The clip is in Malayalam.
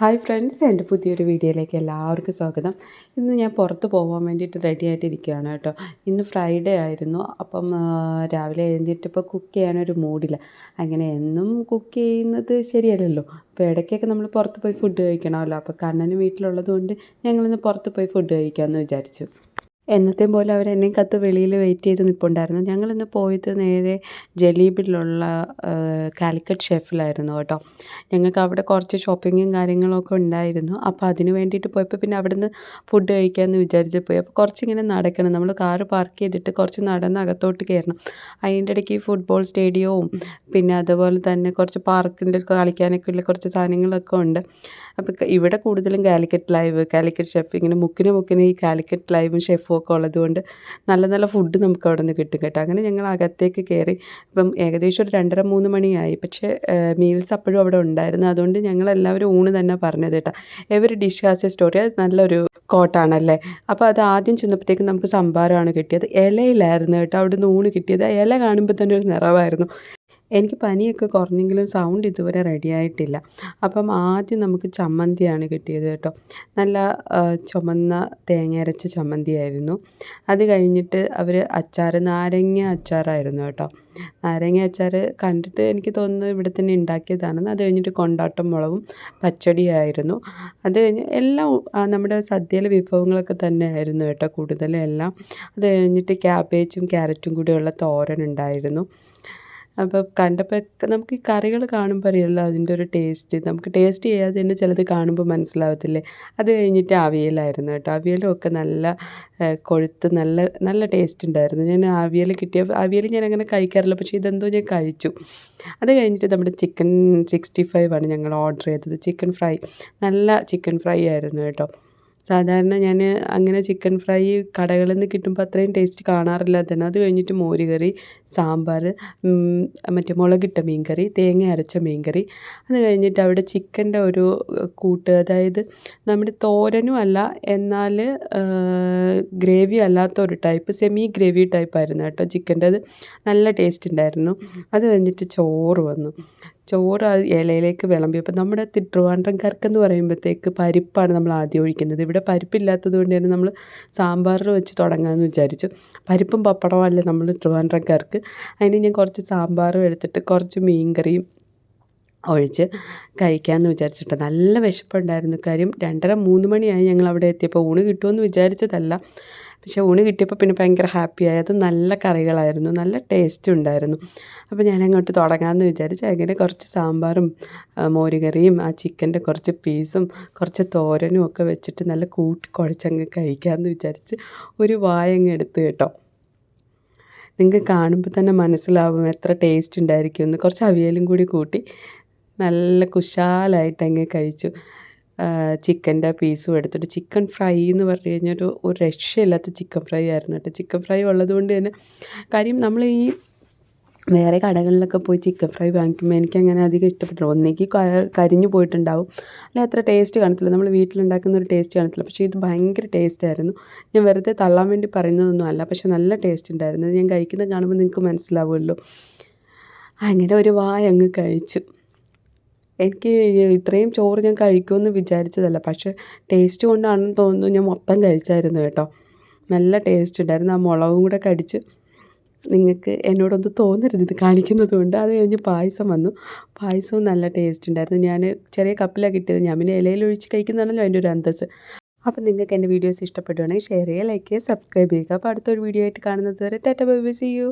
ഹായ് ഫ്രണ്ട്സ് എന്റെ പുതിയൊരു വീഡിയോയിലേക്ക് എല്ലാവർക്കും സ്വാഗതം. ഇന്ന് ഞാൻ പുറത്ത് പോകാൻ വേണ്ടിയിട്ട് റെഡി ആയിട്ടിരിക്കുകയാണ് കേട്ടോ. ഇന്ന് ഫ്രൈഡേ ആയിരുന്നു. അപ്പം രാവിലെ എഴുന്നേറ്റപ്പോൾ കുക്ക് ചെയ്യാനൊരു മൂഡില്ല അങ്ങനെ എന്നും കുക്ക് ചെയ്യുന്നത് ശരിയല്ലല്ലോ. അപ്പോൾ ഇടയ്ക്കൊക്കെ നമ്മൾ പുറത്ത് പോയി ഫുഡ് കഴിക്കണമല്ലോ. അപ്പോൾ കണ്ണന് വീട്ടിലുള്ളത് കൊണ്ട് ഞങ്ങളിന്ന് പുറത്ത് പോയി ഫുഡ് കഴിക്കാമെന്ന് വിചാരിച്ചു. എന്നത്തെയും പോലെ അവർ എന്നെയും കത്ത് വെളിയിൽ വെയിറ്റ് ചെയ്ത് നിൽപ്പുണ്ടായിരുന്നു ഞങ്ങളിന്ന് പോയത് നേരെ ജലീബിലുള്ള കാലിക്കറ്റ് ഷെഫിലായിരുന്നു കേട്ടോ. ഞങ്ങൾക്ക് അവിടെ കുറച്ച് ഷോപ്പിങ്ങും കാര്യങ്ങളൊക്കെ ഉണ്ടായിരുന്നു. അപ്പോൾ അതിന് വേണ്ടിയിട്ട് പോയപ്പോൾ പിന്നെ അവിടുന്ന് ഫുഡ് കഴിക്കാമെന്ന് വിചാരിച്ച് പോയി. അപ്പോൾ കുറച്ചിങ്ങനെ നടക്കണം. നമ്മൾ കാറ് പാർക്ക് ചെയ്തിട്ട് കുറച്ച് നടന്ന് അകത്തോട്ട് കയറണം. അതിന്റെ ഇടയ്ക്ക് ഈ ഫുട്ബോൾ സ്റ്റേഡിയവും പിന്നെ അതുപോലെ തന്നെ കുറച്ച് പാർക്കിന്റെ കളിക്കാനൊക്കെ ഉള്ള കുറച്ച് സാധനങ്ങളൊക്കെ ഉണ്ട്. അപ്പോൾ ഇവിടെ കൂടുതലും കാലിക്കറ്റ് ലൈവ് കാലിക്കറ്റ് ഷെഫ് ഇങ്ങനെ മുക്കിന് മുക്കിന് ഈ കാലിക്കറ്റ് ലൈവും ഷെഫും ഒക്കെ ഉള്ളതുകൊണ്ട് നല്ല നല്ല ഫുഡ് നമുക്ക് അവിടെ നിന്ന് കിട്ടും കേട്ടോ. അങ്ങനെ ഞങ്ങൾ അകത്തേക്ക് കയറി ഇപ്പം ഏകദേശം ഒരു രണ്ടര മൂന്ന് മണിയായി. പക്ഷേ മീൽസ് അപ്പോഴും അവിടെ ഉണ്ടായിരുന്നു. അതുകൊണ്ട് ഞങ്ങൾ എല്ലാവരും ഊണ് തന്നെ പറഞ്ഞത് കേട്ടോ. Every dish has a story അത് നല്ലൊരു കോട്ടാണല്ലേ? അപ്പോൾ അത് ആദ്യം ചെന്നപ്പോഴത്തേക്കും നമുക്ക് സംഭാരമാണ് കിട്ടിയത്. ഇലയിലായിരുന്നു കേട്ടോ നിന്ന് ഊണ് കിട്ടിയത്. ഇല കാണുമ്പോൾ തന്നെ ഒരു നിറവായിരുന്നു. എനിക്ക് പനിയൊക്കെ കുറഞ്ഞെങ്കിലും സൗണ്ട് ഇതുവരെ റെഡി ആയിട്ടില്ല. അപ്പം ആദ്യം നമുക്ക് ചമ്മന്തിയാണ് കിട്ടിയത് കേട്ടോ. നല്ല ചുമന്ന തേങ്ങ അരച്ച ചമ്മന്തിയായിരുന്നു. അത് കഴിഞ്ഞിട്ട് അവർ അച്ചാർ നാരങ്ങ അച്ചാറായിരുന്നു കേട്ടോ. നാരങ്ങ അച്ചാർ കണ്ടിട്ട് എനിക്ക് തോന്നുന്നു ഇവിടെ തന്നെ ഉണ്ടാക്കിയതാണെന്ന്. അത് കഴിഞ്ഞിട്ട് കൊണ്ടാട്ടം മുളകും പച്ചടിയായിരുന്നു. അത് കഴിഞ്ഞ് എല്ലാം നമ്മുടെ സദ്യയിലെ വിഭവങ്ങളൊക്കെ തന്നെ ആയിരുന്നു കേട്ടോ കൂടുതലും എല്ലാം. അത് കഴിഞ്ഞിട്ട് ക്യാബേജും ക്യാരറ്റും കൂടിയുള്ള തോരൻ ഉണ്ടായിരുന്നു. അപ്പോൾ കണ്ടപ്പോൾ നമുക്ക് ഈ കറികൾ കാണുമ്പോൾ അറിയാമല്ലോ അതിന്റെ ഒരു ടേസ്റ്റ് നമുക്ക് ടേസ്റ്റ് ചെയ്യാതെ തന്നെ ചിലത് കാണുമ്പോൾ മനസ്സിലാവത്തില്ലേ? അത് കഴിഞ്ഞിട്ട് അവിയലായിരുന്നു കേട്ടോ. അവിയലും ഒക്കെ നല്ല കൊഴുത്ത് നല്ല നല്ല ടേസ്റ്റ് ഉണ്ടായിരുന്നു. ഞാൻ അവിയൽ കിട്ടിയ അവിയൽ ഞാൻ അങ്ങനെ കഴിക്കാറില്ല. പക്ഷേ ഇതെന്തോ ഞാൻ കഴിച്ചു. അത് കഴിഞ്ഞിട്ട് നമ്മുടെ ചിക്കൻ സിക്സ്റ്റി ഫൈവ് ആണ് ഞങ്ങൾ ഓർഡർ ചെയ്തത്. ചിക്കൻ ഫ്രൈ നല്ല ചിക്കൻ ഫ്രൈ ആയിരുന്നു കേട്ടോ. സാധാരണ ഞാൻ അങ്ങനെ ചിക്കൻ ഫ്രൈ കടകളിൽ നിന്ന് കിട്ടുമ്പോൾ അത്രയും ടേസ്റ്റ് കാണാറില്ല. തന്നെ അത് കഴിഞ്ഞിട്ട് മോര് കറി സാമ്പാർ മറ്റേ മുളകിട്ട മീൻ കറി തേങ്ങ അരച്ച മീൻ കറി അത് കഴിഞ്ഞിട്ട് അവിടെ ചിക്കന്റെ ഒരു കൂട്ട് അതായത് നമ്മുടെ തോരനും അല്ല എന്നാൽ ഗ്രേവി അല്ലാത്ത ഒരു ടൈപ്പ് സെമി ഗ്രേവി ടൈപ്പായിരുന്നു കേട്ടോ ചിക്കന്റെ അത് നല്ല ടേസ്റ്റ് ഉണ്ടായിരുന്നു. അത് കഴിഞ്ഞിട്ട് ചോറ് വന്നു. ചോറ് ഇലയിലേക്ക് വിളമ്പി അപ്പം നമ്മുടെ ട്രിവാൻഡ്രംകാർക്കെന്ന് പറയുമ്പോഴത്തേക്ക് പരിപ്പാണ് നമ്മൾ ആദ്യം ഒഴിക്കുന്നത്. ഇവിടെ പരിപ്പില്ലാത്തത് കൊണ്ട് തന്നെ നമ്മൾ സാമ്പാറിൽ വെച്ച് തുടങ്ങാമെന്ന് വിചാരിച്ചു. പരിപ്പും പപ്പടവും അല്ലേ നമ്മൾ ട്രിവാൻഡ്രംകാർക്ക് അതിന് ഞാൻ കുറച്ച് സാമ്പാറും എടുത്തിട്ട് കുറച്ച് മീൻ കറിയും ഒഴിച്ച് കഴിക്കാമെന്ന് വിചാരിച്ചിട്ട്. നല്ല വിശപ്പുണ്ടായിരുന്നു. കാര്യം രണ്ടര മൂന്ന് മണിയായി ഞങ്ങൾ അവിടെ എത്തിയപ്പോൾ. ഊണ് കിട്ടുമെന്ന് വിചാരിച്ചതല്ല. പക്ഷേ ഊണ് കിട്ടിയപ്പോൾ പിന്നെ ഭയങ്കര ഹാപ്പിയായി. അത് നല്ല കറികളായിരുന്നു. നല്ല ടേസ്റ്റ് ഉണ്ടായിരുന്നു. അപ്പോൾ ഞാൻ അങ്ങോട്ട് തുടങ്ങാമെന്ന് വിചാരിച്ച് അങ്ങനെ കുറച്ച് സാമ്പാറും മോരുകറിയും ആ ചിക്കന്റെ കുറച്ച് പീസും കുറച്ച് തോരനും ഒക്കെ വെച്ചിട്ട് നല്ല കൂട്ടി കുഴച്ചങ്ങ് കഴിക്കാമെന്ന് വിചാരിച്ച് ഒരു വായങ്ങ് എടുത്ത് കേട്ടോ. നിങ്ങൾക്ക് കാണുമ്പോൾ തന്നെ മനസ്സിലാവും എത്ര ടേസ്റ്റ് ഉണ്ടായിരിക്കുമെന്ന്. കുറച്ച് അവിയലും കൂടി കൂട്ടി നല്ല കുശാലായിട്ട് അങ്ങ് കഴിച്ചു. ചിക്കന്റെ പീസും എടുത്തിട്ട് ചിക്കൻ ഫ്രൈ എന്ന് പറഞ്ഞു കഴിഞ്ഞാൽ ഒരു ഒരു രക്ഷയില്ലാത്ത ചിക്കൻ ഫ്രൈ ആയിരുന്നു കേട്ടോ. ചിക്കൻ ഫ്രൈ ഉള്ളത് കൊണ്ട് തന്നെ കാര്യം നമ്മൾ ഈ വേറെ കടകളിലൊക്കെ പോയി ചിക്കൻ ഫ്രൈ വാങ്ങിക്കുമ്പോൾ എനിക്കങ്ങനെ അധികം ഇഷ്ടപ്പെട്ടില്ല. ഒന്നെങ്കിൽ കരിഞ്ഞു പോയിട്ടുണ്ടാവും. അല്ലെങ്കിൽ അത്ര ടേസ്റ്റ് കാണത്തില്ല. നമ്മൾ വീട്ടിലുണ്ടാക്കുന്ന ഒരു ടേസ്റ്റ് കാണത്തില്ല. പക്ഷേ ഇത് ഭയങ്കര ടേസ്റ്റ് ആയിരുന്നു. ഞാൻ വെറുതെ തള്ളാൻ വേണ്ടി പറയുന്നതൊന്നും അല്ല. പക്ഷേ നല്ല ടേസ്റ്റ് ഉണ്ടായിരുന്നു. ഞാൻ കഴിക്കുന്നത് കാണുമ്പോൾ നിങ്ങൾക്ക് മനസ്സിലാവുമല്ലോ. അങ്ങനെ ഒരു വായ അങ്ങ് കഴിച്ചു. എനിക്ക് ഇത്രയും ചോറ് ഞാൻ കഴിക്കുമെന്ന് വിചാരിച്ചതല്ല. പക്ഷേ ടേസ്റ്റ് കൊണ്ടാണെന്ന് തോന്നുന്നു ഞാൻ മൊത്തം കഴിച്ചായിരുന്നു കേട്ടോ. നല്ല ടേസ്റ്റ് ഉണ്ടായിരുന്നു. ആ മുളകും കൂടെ കടിച്ച് നിങ്ങൾക്ക് എന്നോടൊന്ന് തോന്നരുത് ഇത് കാണിക്കുന്നത് കൊണ്ട്. അത് കഴിഞ്ഞ് പായസം വന്നു. പായസവും നല്ല ടേസ്റ്റ് ഉണ്ടായിരുന്നു. ഞാൻ ചെറിയ കപ്പിലാണ് കിട്ടിയത്. ഞാൻ പിന്നെ ഇലയിൽ ഒഴിച്ച് കഴിക്കുന്നതാണല്ലോ അതിന്റെ ഒരു അന്തസ് അപ്പം നിങ്ങൾക്ക് എന്റെ വീഡിയോസ് ഇഷ്ടപ്പെടുകയാണെങ്കിൽ ഷെയർ ചെയ്യുക ലൈക്ക് ചെയ്യുക സബ്സ്ക്രൈബ് ചെയ്യുക. അപ്പോൾ അടുത്തൊരു വീഡിയോ ആയിട്ട് കാണുന്നത് വരെ ടാറ്റ ബൈ സി യു